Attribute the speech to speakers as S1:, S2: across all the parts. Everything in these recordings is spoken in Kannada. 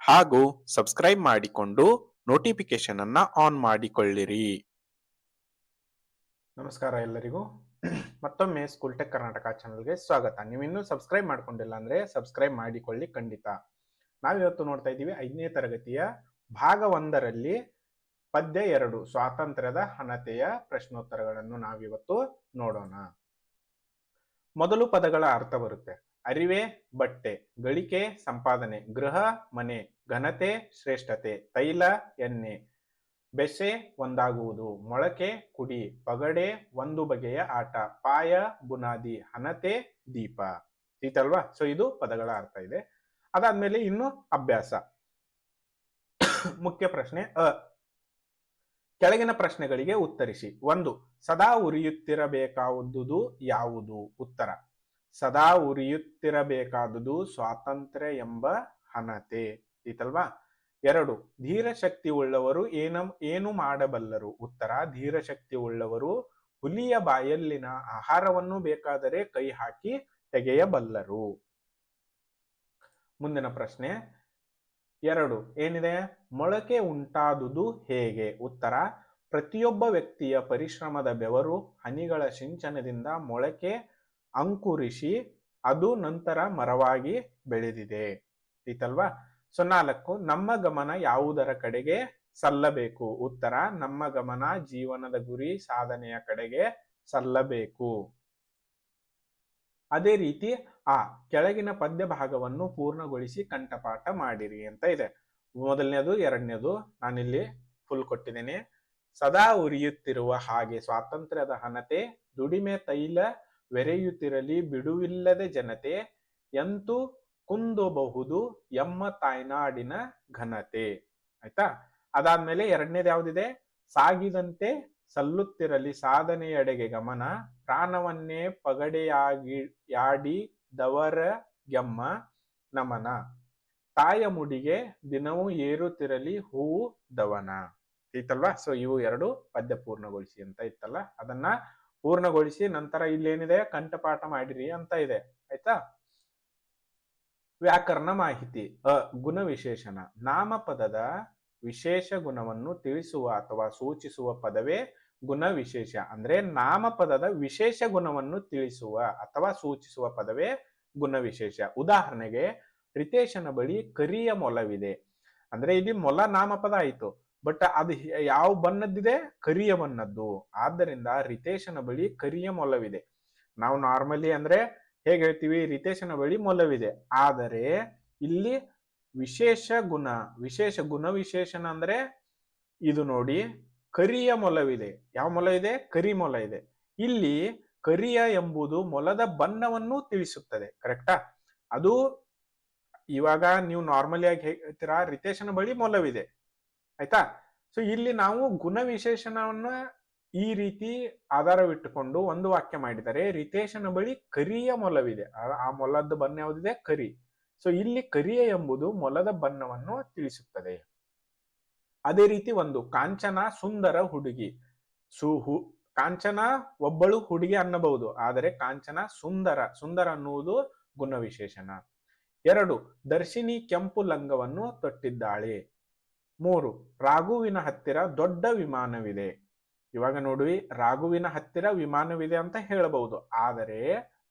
S1: ಹಾಗೂ ಸಬ್ಸ್ಕ್ರೈಬ್ ಮಾಡಿಕೊಂಡು ನೋಟಿಫಿಕೇಶನ್ ಅನ್ನ ಆನ್ ಮಾಡಿಕೊಳ್ಳಿರಿ. ನಮಸ್ಕಾರ ಎಲ್ಲರಿಗೂ. ಮತ್ತೊಮ್ಮೆ ಸ್ಕೂಲ್ ಟೆಕ್ ಕರ್ನಾಟಕ ಚಾನಲ್ಗೆ ಸ್ವಾಗತ. ನೀವಿನ್ನೂ ಸಬ್ಸ್ಕ್ರೈಬ್ ಮಾಡ್ಕೊಂಡಿಲ್ಲ ಅಂದ್ರೆ ಸಬ್ಸ್ಕ್ರೈಬ್ ಮಾಡಿಕೊಳ್ಳಿ ಖಂಡಿತ. ನಾವಿವತ್ತು ನೋಡ್ತಾ ಇದ್ದೀವಿ ಐದನೇ ತರಗತಿಯ ಭಾಗ ಒಂದರಲ್ಲಿ ಪದ್ಯ ಎರಡು, ಸ್ವಾತಂತ್ರ್ಯದ ಹಣತೆಯ ಪ್ರಶ್ನೋತ್ತರಗಳನ್ನು ನಾವಿವತ್ತು ನೋಡೋಣ. ಮೊದಲು ಪದಗಳ ಅರ್ಥ ಬರುತ್ತೆ. ಅರಿವೆ, ಬಟ್ಟೆ, ಗಳಿಕೆ, ಸಂಪಾದನೆ, ಗೃಹ, ಮನೆ, ಘನತೆ, ಶ್ರೇಷ್ಠತೆ, ತೈಲ, ಎಣ್ಣೆ, ಬೆಸೆ ಒಂದಾಗುವುದು. ಮೊಳಕೆ, ಕುಡಿ, ಪಗಡೆ, ಒಂದು ಬಗೆಯ ಆಟ, ಪಾಯ, ಬುನಾದಿ ಹನತೆ ದೀಪ. ಈತಲ್ವಾ ಸೊ ಇದು ಪದಗಳ ಅರ್ಥ ಇದೆ. ಅದಾದ್ಮೇಲೆ ಇನ್ನು ಅಭ್ಯಾಸ. ಮುಖ್ಯ ಪ್ರಶ್ನೆ ಅ. ಕೆಳಗಿನ ಪ್ರಶ್ನೆಗಳಿಗೆ ಉತ್ತರಿಸಿ. ಒಂದು, ಸದಾ ಉರಿಯುತ್ತಿರಬೇಕಾದುದು ಯಾವುದು? ಉತ್ತರ. ಸದಾ ಉರಿಯುತ್ತಿರಬೇಕಾದುದು ಸ್ವಾತಂತ್ರ್ಯ ಎಂಬ ಹನತೆ. ಇತಲ್ವಾ? ಎರಡು ಧೀರ ಶಕ್ತಿ ಉಳ್ಳವರು ಏನ, ಏನು ಮಾಡಬಲ್ಲರು? ಉತ್ತರ ಧೀರ ಶಕ್ತಿ ಉಳ್ಳವರು ಹುಲಿಯ ಬಾಯಲ್ಲಿನ ಆಹಾರವನ್ನು ಬೇಕಾದರೆ ಕೈ ಹಾಕಿ ತೆಗೆಯಬಲ್ಲರು. ಮುಂದಿನ ಪ್ರಶ್ನೆ, ಎರಡು, ಏನಿದೆ? ಮೊಳಕೆ ಉಂಟಾದುದು ಹೇಗೆ? ಉತ್ತರ, ಪ್ರತಿಯೊಬ್ಬ ವ್ಯಕ್ತಿಯ ಪರಿಶ್ರಮದ ಬೆವರು ಹನಿಗಳ ಸಿಂಚನದಿಂದ ಮೊಳಕೆ ಅಂಕುರಿಸಿ ಅದು ನಂತರ ಮರವಾಗಿ ಬೆಳೆದಿದೆ. ಈತಲ್ವಾ ಸೊ ನಾಲ್ಕು, ನಮ್ಮ ಗಮನ ಯಾವುದರ ಕಡೆಗೆ ಸಲ್ಲಬೇಕು? ಉತ್ತರ, ನಮ್ಮ ಗಮನ ಜೀವನದ ಗುರಿ ಸಾಧನೆಯ ಕಡೆಗೆ ಸಲ್ಲಬೇಕು. ಅದೇ ರೀತಿ, ಆ ಕೆಳಗಿನ ಪದ್ಯ ಭಾಗವನ್ನು ಪೂರ್ಣಗೊಳಿಸಿ ಕಂಠಪಾಠ ಮಾಡಿರಿ ಅಂತ ಇದೆ. ಮೊದಲನೇದು, ಎರಡನೇದು ನಾನಿಲ್ಲಿ ಫುಲ್ ಕೊಟ್ಟಿದ್ದೇನೆ. ಸದಾ ಉರಿಯುತ್ತಿರುವ ಹಾಗೆ ಸ್ವಾತಂತ್ರ್ಯದ ಹಣತೆ ದುಡಿಮೆ ತೈಲ ವೆರೆಯುತ್ತಿರಲಿ ಬಿಡುವಿಲ್ಲದೆ ಜನತೆ ಎಂತೂ ಕುಂದಬಹುದು ಎಮ್ಮ ತಾಯ್ನಾಡಿನ ಘನತೆ. ಆಯ್ತಾ? ಅದಾದ್ಮೇಲೆ ಎರಡನೇದು ಯಾವ್ದಿದೆ? ಸಾಗಿದಂತೆ ಸಲ್ಲುತ್ತಿರಲಿ ಸಾಧನೆಯಡೆಗೆ ಗಮನ. ಪ್ರಾಣವನ್ನೇ ಪಗಡೆಯಾಗಿ ಯಾಡಿ ದವರ ಗೆಮ್ಮ ನಮನ. ತಾಯ ಮುಡಿಗೆ ದಿನವೂ ಏರುತ್ತಿರಲಿ ಹೂವು ದವನ. ಇತ್ತಲ್ವಾ? ಸೊ ಇವು ಎರಡು ಪದ್ಯ ಪೂರ್ಣಗೊಳಿಸಿ ಅಂತ ಇತ್ತಲ್ಲ? ಅದನ್ನ ಪೂರ್ಣಗೊಳಿಸಿ ನಂತರ ಇಲ್ಲೇನಿದೆ? ಕಂಠಪಾಠ ಮಾಡಿರಿ ಅಂತ ಇದೆ. ಆಯ್ತಾ? ವ್ಯಾಕರಣ ಮಾಹಿತಿ. ಅ ಗುಣ ವಿಶೇಷಣ ನಾಮಪದದ ವಿಶೇಷ ಗುಣವನ್ನು ತಿಳಿಸುವ ಅಥವಾ ಸೂಚಿಸುವ ಪದವೇ ಗುಣ ವಿಶೇಷ ಅಂದ್ರೆ ನಾಮಪದದ ವಿಶೇಷ ಗುಣವನ್ನು ತಿಳಿಸುವ ಅಥವಾ ಸೂಚಿಸುವ ಪದವೇ ಗುಣ ವಿಶೇಷ ಉದಾಹರಣೆಗೆ, ರಿತೇಶನ ಬಳಿ ಕರಿಯ ಮೊಲವಿದೆ. ಅಂದ್ರೆ ಇಲ್ಲಿ ಮೊಲ ನಾಮಪದ ಆಯಿತು. ಬಟ್ ಅದು ಯಾವ ಬಣ್ಣದ್ದಿದೆ? ಕರಿಯ ಬಣ್ಣದ್ದು. ಆದ್ದರಿಂದ ರಿತೇಶನ ಬಳಿ ಕರಿಯ ಮೊಲವಿದೆ ನಾವು ನಾರ್ಮಲಿ ಅಂದ್ರೆ ಹೇಗೆ ಹೇಳ್ತೀವಿ? ರಿತೇಶನ ಬಳಿ ಮೊಲವಿದೆ ಆದರೆ ಇಲ್ಲಿ ವಿಶೇಷ ಗುಣ ವಿಶೇಷ ಗುಣ ವಿಶೇಷಣ ಅಂದ್ರೆ ಇದು ನೋಡಿ, ಕರಿಯ ಮೊಲವಿದೆ ಯಾವ ಮೊಲ ಇದೆ ಕರಿ ಮೊಲ ಇದೆ ಇಲ್ಲಿ ಕರಿಯ ಎಂಬುದು ಮೊಲದ ಬಣ್ಣವನ್ನು ತಿಳಿಸುತ್ತದೆ. ಕರೆಕ್ಟಾ ಅದು ಇವಾಗ ನೀವು ನಾರ್ಮಲಿ ಆಗಿ ಹೇಳ್ತೀರಾ? ರಿತೇಶನ ಬಳಿ ಮೊಲವಿದೆ ಆಯ್ತಾ? ಸೊ ಇಲ್ಲಿ ನಾವು ಗುಣವಿಶೇಷಣವನ್ನ ಈ ರೀತಿ ಆಧಾರವಿಟ್ಟುಕೊಂಡು ಒಂದು ವಾಕ್ಯ ಮಾಡಿದರೆ, ರಿತೇಶನ ಬಳಿ ಕರಿಯ ಮೊಲವಿದೆ. ಆ ಮೊಲದ ಬಣ್ಣ ಯಾವುದಿದೆ? ಕರಿ. ಸೊ ಇಲ್ಲಿ ಕರಿಯ ಎಂಬುದು ಮೊಲದ ಬಣ್ಣವನ್ನು ತಿಳಿಸುತ್ತದೆ. ಅದೇ ರೀತಿ ಒಂದು ಕಾಂಚನ ಸುಂದರ ಹುಡುಗಿ ಸುಹು ಕಾಂಚನ ಒಬ್ಬಳು ಹುಡುಗಿ ಅನ್ನಬಹುದು. ಆದರೆ ಕಾಂಚನ ಸುಂದರ ಸುಂದರ ಅನ್ನುವುದು ಗುಣವಿಶೇಷಣ. ಎರಡು, ದರ್ಶಿನಿ ಕೆಂಪು ಲಂಗವನ್ನು ತೊಟ್ಟಿದ್ದಾಳೆ ಮೂರು, ರಾಘುವಿನ ಹತ್ತಿರ ದೊಡ್ಡ ವಿಮಾನವಿದೆ. ಇವಾಗ ನೋಡಿ ರಾಘುವಿನ ಹತ್ತಿರ ವಿಮಾನವಿದೆ ಅಂತ ಹೇಳಬಹುದು. ಆದರೆ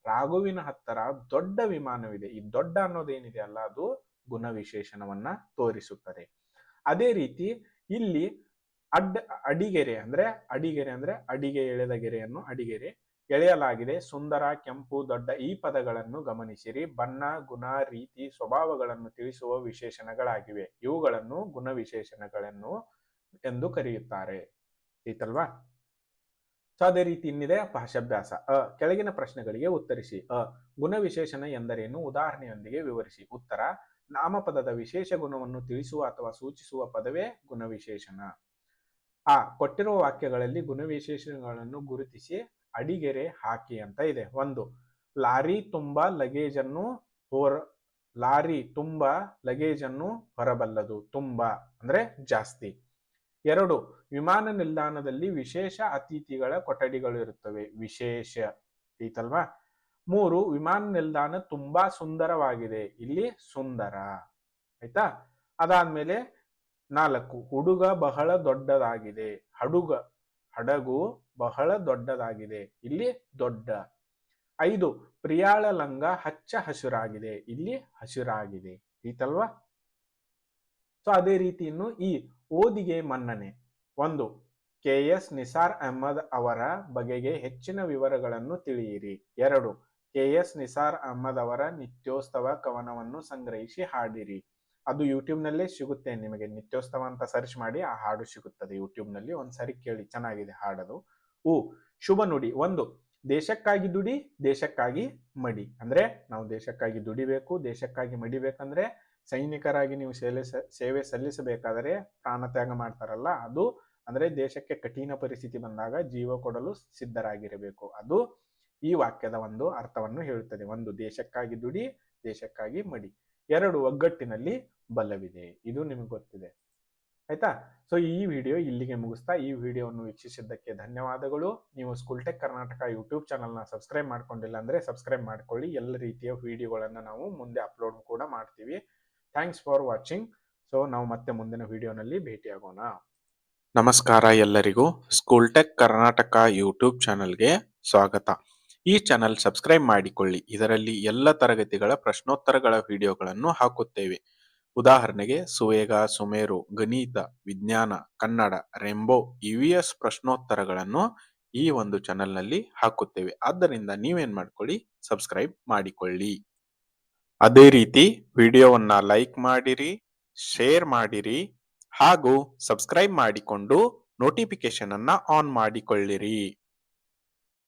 S1: ರಾಘುವಿನ ಹತ್ತಿರ ದೊಡ್ಡ ವಿಮಾನವಿದೆ. ಈ ದೊಡ್ಡ ಅನ್ನೋದೇನಿದೆ ಅಲ್ಲ, ಅದು ಗುಣವಿಶೇಷಣವನ್ನ ತೋರಿಸುತ್ತದೆ. ಅದೇ ರೀತಿ ಇಲ್ಲಿ ಅಡ್ಡ ಅಡಿಗೆರೆ ಅಂದ್ರೆ ಅಡಿಗೆರೆ ಅಂದ್ರೆ ಅಡಿಗೆ ಎಳೆದ ಗೆರೆಯನ್ನು ಅಡಿಗೆರೆ ಎಳೆಯಲಾಗಿದೆ. ಸುಂದರ, ಕೆಂಪು, ದೊಡ್ಡ ಈ ಪದಗಳನ್ನು ಗಮನಿಸಿರಿ. ಬಣ್ಣ, ಗುಣ, ರೀತಿ, ಸ್ವಭಾವಗಳನ್ನು ತಿಳಿಸುವ ವಿಶೇಷಣಗಳಾಗಿವೆ. ಇವುಗಳನ್ನು ಗುಣ ವಿಶೇಷಣಗಳನ್ನು ಎಂದು ಕರೆಯುತ್ತಾರೆ. ಆಯ್ತಲ್ವಾ? ಸೊ ಅದೇ ರೀತಿ ಇನ್ನಿದೆ. ಭಾಷಾಭ್ಯಾಸ ಅ. ಕೆಳಗಿನ ಪ್ರಶ್ನೆಗಳಿಗೆ ಉತ್ತರಿಸಿ. ಅ. ಗುಣ ವಿಶೇಷಣ ಎಂದರೇನು? ಉದಾಹರಣೆಯೊಂದಿಗೆ ವಿವರಿಸಿ. ಉತ್ತರ. ನಾಮಪದದ ವಿಶೇಷ ಗುಣವನ್ನು ತಿಳಿಸುವ ಅಥವಾ ಸೂಚಿಸುವ ಪದವೇ ಗುಣವಿಶೇಷಣ. ಆ ಕೊಟ್ಟಿರುವ ವಾಕ್ಯಗಳಲ್ಲಿ ಗುಣವಿಶೇಷಣಗಳನ್ನು ಗುರುತಿಸಿ ಅಡಿಗೆರೆ ಹಾಕಿ ಅಂತ ಇದೆ. ಒಂದು, ಲಾರಿ ತುಂಬಾ ಲಗೇಜ್ ಅನ್ನು ಹೊರ, ಲಾರಿ ತುಂಬಾ ಲಗೇಜ್ ಅನ್ನು ಹೊರಬಲ್ಲದು, ತುಂಬಾ ಅಂದ್ರೆ ಜಾಸ್ತಿ. ಎರಡು, ವಿಮಾನ ನಿಲ್ದಾಣದಲ್ಲಿ ವಿಶೇಷ ಅತಿಥಿಗಳ ಕೊಠಡಿಗಳು ಇರುತ್ತವೆ, ವಿಶೇಷ ಐತಲ್ವಾ ಮೂರು, ವಿಮಾನ ನಿಲ್ದಾಣ ತುಂಬಾ ಸುಂದರವಾಗಿದೆ, ಇಲ್ಲಿ ಸುಂದರ. ಆಯ್ತಾ? ಅದಾದ್ಮೇಲೆ ನಾಲ್ಕು ಹುಡುಗ ಬಹಳ ದೊಡ್ಡದಾಗಿದೆ, ಹಡುಗ ಹಡಗು ಬಹಳ ದೊಡ್ಡದಾಗಿದೆ. ಇಲ್ಲಿ ದೊಡ್ಡ. ಐದು, ಪ್ರಿಯಾಳ ಲಂಗ ಹಚ್ಚ ಹಸಿರಾಗಿದೆ. ಇಲ್ಲಿ ಹಸಿರಾಗಿದೆ. ಈತಲ್ವಾ ಸೊ ಅದೇ ರೀತಿ ಇನ್ನು ಈ ಓದಿಗೆ ಮನ್ನಣೆ. ಒಂದು, ಕೆ ಎಸ್ ನಿಸಾರ್ ಅಹಮದ್ ಅವರ ಬಗೆಗೆ ಹೆಚ್ಚಿನ ವಿವರಗಳನ್ನು ತಿಳಿಯಿರಿ. ಎರಡು, ಕೆ ಎಸ್ ನಿಸಾರ್ ಅಹಮದ್ ಅವರ ನಿತ್ಯೋತ್ಸವ ಕವನವನ್ನು ಸಂಗ್ರಹಿಸಿ ಹಾಡಿರಿ. ಅದು ಯೂಟ್ಯೂಬ್ನಲ್ಲೇ ಸಿಗುತ್ತೆ. ನಿಮಗೆ ನಿತ್ಯೋತ್ಸವ ಅಂತ ಸರ್ಚ್ ಮಾಡಿ ಆ ಹಾಡು ಸಿಗುತ್ತದೆ ಯೂಟ್ಯೂಬ್ನಲ್ಲಿ ಒಂದ್ಸರಿ ಕೇಳಿ, ಚೆನ್ನಾಗಿದೆ ಹಾಡದು. ಉ ಶುಭ ನುಡಿ. ಒಂದು, ದೇಶಕ್ಕಾಗಿ ದುಡಿ, ದೇಶಕ್ಕಾಗಿ ಮಡಿ. ಅಂದ್ರೆ ನಾವು ದೇಶಕ್ಕಾಗಿ ದುಡಿಬೇಕು, ದೇಶಕ್ಕಾಗಿ ಮಡಿಬೇಕಂದ್ರೆ ಸೈನಿಕರಾಗಿ ನೀವು ಸೇವೆ ಸೇವೆ ಸಲ್ಲಿಸಬೇಕಾದರೆ ಪ್ರಾಣ ತ್ಯಾಗ ಮಾಡ್ತಾರಲ್ಲ, ಅದು ಅಂದ್ರೆ ದೇಶಕ್ಕೆ ಕಠಿಣ ಪರಿಸ್ಥಿತಿ ಬಂದಾಗ ಜೀವ ಕೊಡಲು ಸಿದ್ಧರಾಗಿರಬೇಕು. ಅದು ಈ ವಾಕ್ಯದ ಒಂದು ಅರ್ಥವನ್ನು ಹೇಳುತ್ತದೆ. ಒಂದು, ದೇಶಕ್ಕಾಗಿ ದುಡಿ, ದೇಶಕ್ಕಾಗಿ ಮಡಿ. ಎರಡು ಒಗ್ಗಟ್ಟಿನಲ್ಲಿ ಬಲವಿದೆ. ಇದು ನಿಮಗೆ ಗೊತ್ತಿದೆ. ಆಯ್ತಾ? ಸೊ ಈ ವಿಡಿಯೋ ಇಲ್ಲಿಗೆ ಮುಗಿಸ್ತಾ, ಈ ವಿಡಿಯೋವನ್ನು ವೀಕ್ಷಿಸಿದ್ದಕ್ಕೆ ಧನ್ಯವಾದಗಳು. ನೀವು ಸ್ಕೂಲ್ ಟೆಕ್ ಕರ್ನಾಟಕ ಯೂಟ್ಯೂಬ್ ಚಾನಲ್ನ ಸಬ್ಸ್ಕ್ರೈಬ್ ಮಾಡ್ಕೊಂಡಿಲ್ಲ ಅಂದ್ರೆ ಸಬ್ಸ್ಕ್ರೈಬ್ ಮಾಡ್ಕೊಳ್ಳಿ. ಎಲ್ಲ ರೀತಿಯ ವಿಡಿಯೋಗಳನ್ನು ನಾವು ಮುಂದೆ ಅಪ್ಲೋಡ್ ಕೂಡ ಮಾಡ್ತೀವಿ. ಥ್ಯಾಂಕ್ಸ್ ಫಾರ್ ವಾಚಿಂಗ್ ಸೊ ನಾವು ಮತ್ತೆ ಮುಂದಿನ ವಿಡಿಯೋನಲ್ಲಿ ಭೇಟಿಯಾಗೋಣ. ನಮಸ್ಕಾರ ಎಲ್ಲರಿಗೂ. ಸ್ಕೂಲ್ ಟೆಕ್ ಕರ್ನಾಟಕ ಯೂಟ್ಯೂಬ್ ಚಾನಲ್ಗೆ ಸ್ವಾಗತ. ಈ ಚಾನಲ್ ಸಬ್ಸ್ಕ್ರೈಬ್ ಮಾಡಿಕೊಳ್ಳಿ. ಇದರಲ್ಲಿ ಎಲ್ಲ ತರಗತಿಗಳ ಪ್ರಶ್ನೋತ್ತರಗಳ ವಿಡಿಯೋಗಳನ್ನು ಹಾಕುತ್ತೇವೆ. ಉದಾಹರಣೆಗೆ, ಸುವೇಗ, ಸುಮೇರು, ಗಣಿತ, ವಿಜ್ಞಾನ, ಕನ್ನಡ, ರೆಂಬೋ ಇವಿಎಸ್ ಪ್ರಶ್ನೋತ್ತರಗಳನ್ನು ಈ ಒಂದು ಚಾನಲ್ನಲ್ಲಿ ಹಾಕುತ್ತೇವೆ. ಆದ್ದರಿಂದ ನೀವೇನ್ ಮಾಡ್ಕೊಳ್ಳಿ? ಸಬ್ಸ್ಕ್ರೈಬ್ ಮಾಡಿಕೊಳ್ಳಿ. ಅದೇ ರೀತಿ ವಿಡಿಯೋವನ್ನ ಲೈಕ್ ಮಾಡಿರಿ, ಶೇರ್ ಮಾಡಿರಿ ಹಾಗೂ ಸಬ್ಸ್ಕ್ರೈಬ್ ಮಾಡಿಕೊಂಡು ನೋಟಿಫಿಕೇಶನ್ ಅನ್ನ ಆನ್ ಮಾಡಿಕೊಳ್ಳಿರಿ.